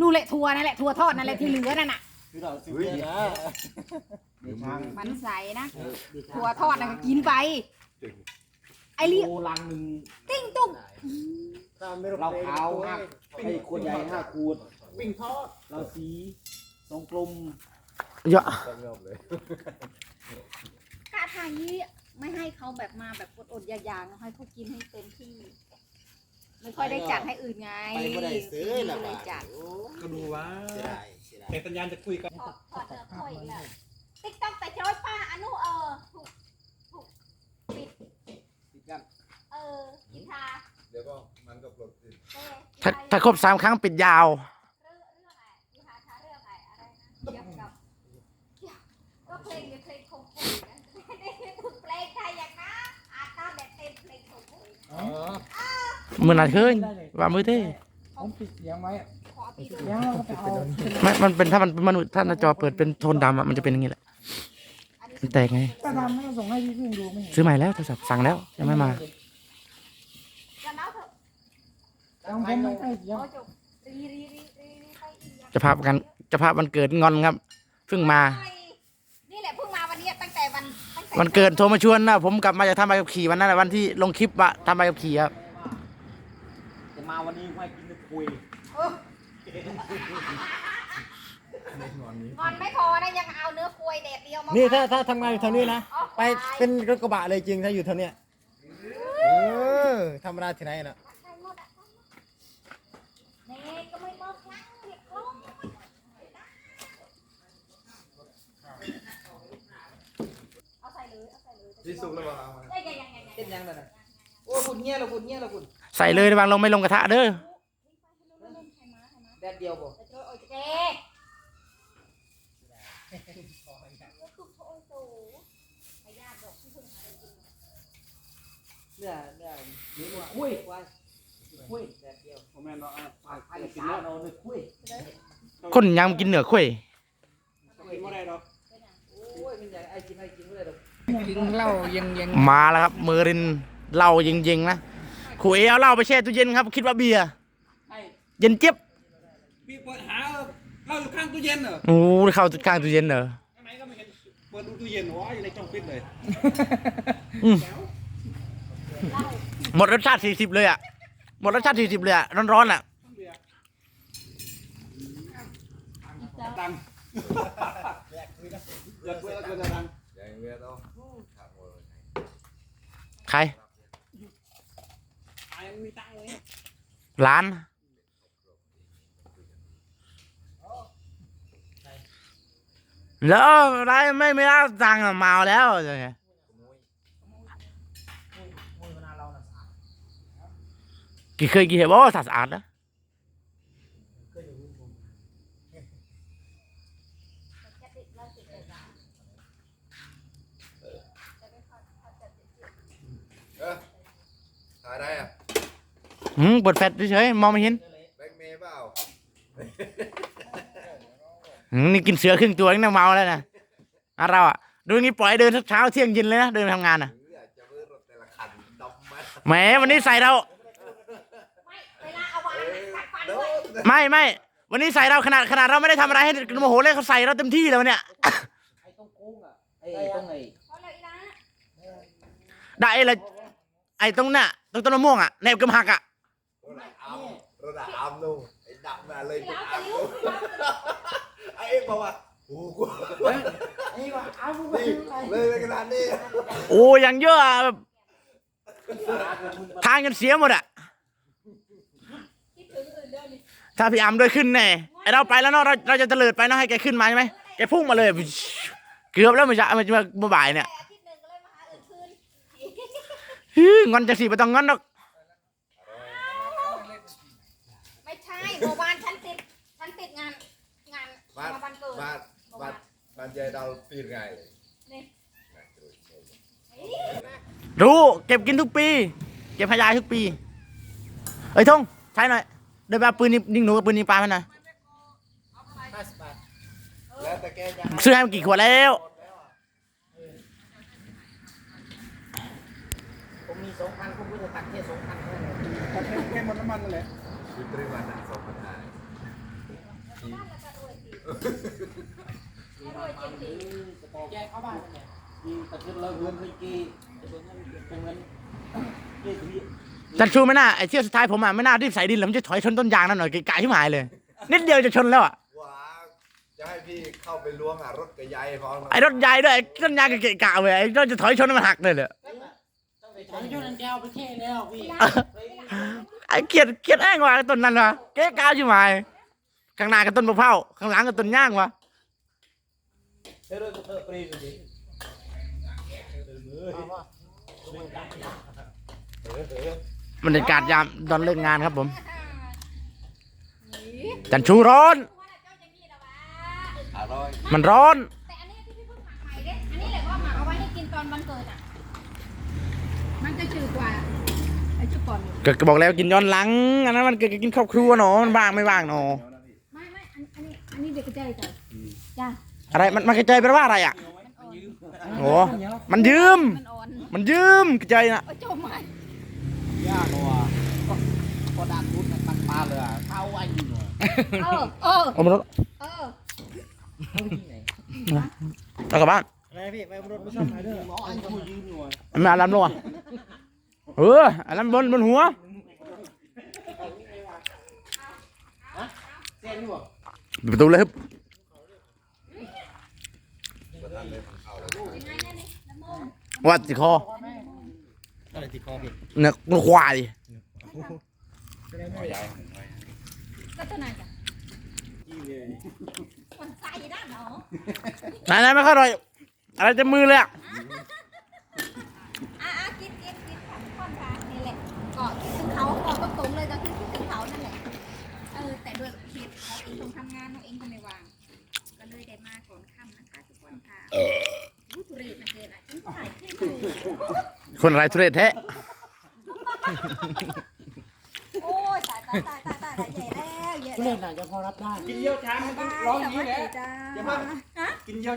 นู่นแหละทัวนั่นแหละทัวทอดนั่นแหละที่เหลือนั่นน่ะ คือเราซื้อเนี่ยนะเดี๋ยวทางมันใสนะทัวทอดนั่นก็กินไป ไอ้เลี้ยโอลังหนึ่งติ้งตุ้งเราขาวห้าไอ้ขวดใหญ่ห้าขวดปิ้งทอดเราสีทรงกลมเยอะกาทางนี้ไม่ให้เขาแบบมาแบบอดๆอยากๆให้เขากินให้เต็มที่ ไม่ค่อยได้จัดให้อื่นไงไปบ่ได้ซื้อละเลบายทจัดก็ดูว่าเสียดายเสียดายเห็นสัญญาณจะคุยกันถอดถอดเสื้อค่อยอีกแล้วติ๊กต๊อกแต่จอยป้าอนุเออถูกถูกปิดติดกันเออกินทาเดี๋ยวก็มันก็ปลดสิเออถ้าถ้าครบสามครั้งปิดยาว เรื่องเรื่องอะไรกินทาทาเรื่องอะไรอะไรนะเกี่ยวกับเกี่ยวก็เพลงเดี๋ยวเพลงคงคุยนะเพลงไทยอย่างนะอาจจะแบบเต็มเพลงคงคุย มือหนาเคยว่ามือเท่ผมปิดเสียงไว้เสียงเราก็ไปเอาไม่มันเป็นถ้ามันเป็นมนุษย์ถ้าหน้าจอเปิดเป็นโทนดำอะมันจะเป็นอย่างนี้แหละมันแตกไงก็ทำให้ส่งให้พี่พึ่งดูไม่เห็นซื้อใหม่แล้วโทรศัพท์สั่งแล้วยังไม่มาจะเล่าเถองผมไม่ใกล้เสียงโอ้จบรีรีรีรีรีไปอีกจะพาพกันจะพาวันเกิดงอนครับเพิ่งมา นี่แหละเพิ่งมาวันนี้ตั้งแต่วันตั้งแต่วันเกิดโทรมาชวนนะผมกลับมาจากทำใบขับขี่วันนั้นแหละวันที่ลงคลิปว่าทำใบขับขี่ครับ มาวันนี้ให้กินคุยเอองอนไม่พอนะยังเอาเนื้อกล้วยแดดเดียวมานี่นี่ถ้าถ้าทำงานอยู่แถวนี้นะ ไปเป็นรถกระบะเลยจริงถ้าอยู่แถวเนี้ยเออธรรมดาที่ไหนน่ะเน่ก็ไม่บอกครั้งเด็กลงเอาใส่เลยเอาใส่เลยที่สุกแล้วว่าเอามาได้ยังยังยัง เต้นยังเลยนะโอ้คุณเงี้ยเราคุณเงี้ยเราคุณ ใส่เลยระวังลงไม่ลงกระทะเด้อแดดเดียวบ่จะโจโอ้ยเจ๊คือโอ้ยโตไปญาติดอกที่เพิ่งหาจริงเนี่ยเนี่ยนี่ว่าคุยไว้คุยแดดเดียวผมแม่นเราอะไอ้กินแล้วเราเลยคุยคนยังกินเหนือข้วยกินว่าได้หรอกโอ้ยมันใหญ่ไอ้กินไอ้กินเลยหรอกกินเหล้ายังยังมาแล้วครับมือรินเหล้าเย็นๆนะ ขู่เอเอาเหล้าไปแช่ตู้เย็นครับ คิดว่าเบียร์ไอ้เย็นเจี๊ยบพี่เปิดหาเหล้าอยู่ข้างตู้เย็นเหรอโอ้โหเข้าข้างตู้เย็นเหรอข้างในก็ไม่เห็นเปิดดูตู้เย็นว้าอยู่ในช่องฟิตเลยอืมหมดรสชาติสี่สิบเลยอะหมดรสชาติสี่สิบเลยอะร้อนๆอะดังอยากคุยแล้วก็จะดังอย่างเงี้ยต้องขับหมดเลยใคร ไอ้มีตังค์เลย ร้านแล้วอะไรไม่ไม่ได้ตังค์อะเมาแล้วจะไงกี่เคยกี่เห็นบอกว่าสะอาดนะ เออถ่ายได้อะ หืมเปิดแฟลชเฉยๆมองไม่เห็นแบงค์เมย์เปล่าหืมนี่กินเสือครึ่งตัวนี่นะเมาแล้วนะอะเราอะดูนี่ปล่อยเดินเช้าเที่ยงเย็นเลยนะเดินไปทำงานอะหรืออากจะเบิ้ลรถแต่ละคันดำมาแหมวันนี้ใส่เรา ไม่เวลาเอาวางกัดฟันโดด้วยนไม่ไม่วันนี้ใส่เราขนาดขนาดเราไม่ได้ทำอะไรให้โมโหเลยเขาใส่เราเต็มที่แล้วเนี่ย ไอ้ตรงโค้งอะไอ้ตรงไอ้เพราะเลยนะได้ละไอ้ตรงน่ะตรงต้นมะม่วงอะแนบกำหักอะ รถอามรถอามนู่นไอ้ดำมาเลยที่เป็นร้านอาจะมรู้นู่นไอ้เอ็กบอกว่าโอ้โหไอ้ว่าเอาพวกนี่เลยไปขนาดนี้โอ้ยังเยอะอะแบบทางจนเสียหมดอะคิดถึงอื่นเดินถ้าพี่อัมด้วยขึ้นแน่ไอเราไปแล้วเนาะเราเราจะเตลิดไปเนาะให้แกขึ้นมาใช่ไหมแกพุ่งมาเลย เกือบแล้วมันจะมันจะมาบ่ายเนี่ยแต่อาทิตย์หนึ่งก็เลยมาหาอื่นคืนฮึงอนจะสิไปต้องงอนหรอก ไม่ใช่ เมื่อวานฉันติดฉันติดงานงานบ้านงานวันเกิด บ้านบ้านบ้านยายดาวปีนไงเลยนี่รู้เก็บกินทุกปี เก็บพยายทุกปี เอ้ยทงใช้หน่อยเดินไปเอาปืนยิงยิงหนูกับปืนยิงปลาให้หน่อยห้าสิบบาทแล้วแต่แกจะซื้อให้มันกี่ขวดแล้ว ผมมีสองพันผมก็จะตัดแค่สองพันแค่นั้นแค่หมดน้ำมันนั่นแหละ คือตรีวันนะสองพันห้าไม่รวยจริงจริงแกเข้าบ้านเนี่ยยิงตะเกียบเราเงินไปกี่เป็นเงินกี่ทีจันชูไม่น่าไอ้เที่ยวสุดท้ายผมอะไม่น่ารีบใส่ดินแล้วมันจะถอยชนต้นยางนั่นหน่อยไกลๆที่หมายเลย นิดเดียวจะชนแล้วอะว้าจะให้พี่เข้าไปล้วงอะรถกระยายพร้อมไอ้รถใหญ่ด้วยไอ้ต้นยางเกะกะเว้ยไอ้รถจะถอยชนให้มันหักเลยเลยถอยชนอันแก้วไปเท่แล้วพี่ ไอ้เกียดเกียดแอ้งว่ะไอ้ต้นนั้นวะเก๊กาวอยู่ไหมข้างหน้าก็ต้นมะพร้าวข้างหลังก็ต้นย่างวะเฮ้ยรถกระบรรยากาศยามตอนเลิกงานครับผม จันชูร้อน มันร้อน แต่อันนี้ที่พี่เพิ่งหมักใหม่เด้อันนี้แหละว่าหมักเอาไว้ให้กินตอนวันเกิดอะ มันจะจืดกว่า ก่อนอยู่ก็ก็บอกแล้วกินย้อนหลังอันนั้นมันเกิดกินครอบครัวเนาะมันว่างไม่ว่างเนาะไม่ไม่อันอันนี้อันนี้เด็กกระเจยจ้ะจ้ะอะไรมันมันกระจายแปลว่าอะไรอะมันอ่อนโอ้มันยืม มันอ่อนมันยืมกระจายนะเออจมไหมยากว่ะก็ดันทุนตั้งปลาเลยอะเข้าไอ้หน่อยเออเออเอามารถเออเอากลับบ้านอะไรพี่ไปรถไม่ชอบไหนเด้อน้องไอ้คุยยืมหน่อยเอามาอารัมลงอะ เอออารัมบนบนหัวเส้นนี่บ่ปิดประตูเลยครับวัดสิคออะไรติคอพี่เนี่ยควายไหนจ้ะมันใส่ด้านเนาะไหนไม่ค่อยอร่อยอะไรจะมือเลยอะ คนอะไรทุเรศแท้ โอ้ยตายตายตายตายตายใหญ่แล้วใหญ่เล่แล้วนน่ะจะพอรับได้กินเยี่ยวช้างมันต้องร้องอย่างนี้แหละจ้าอย่ามา ฮะกินเยี่ยว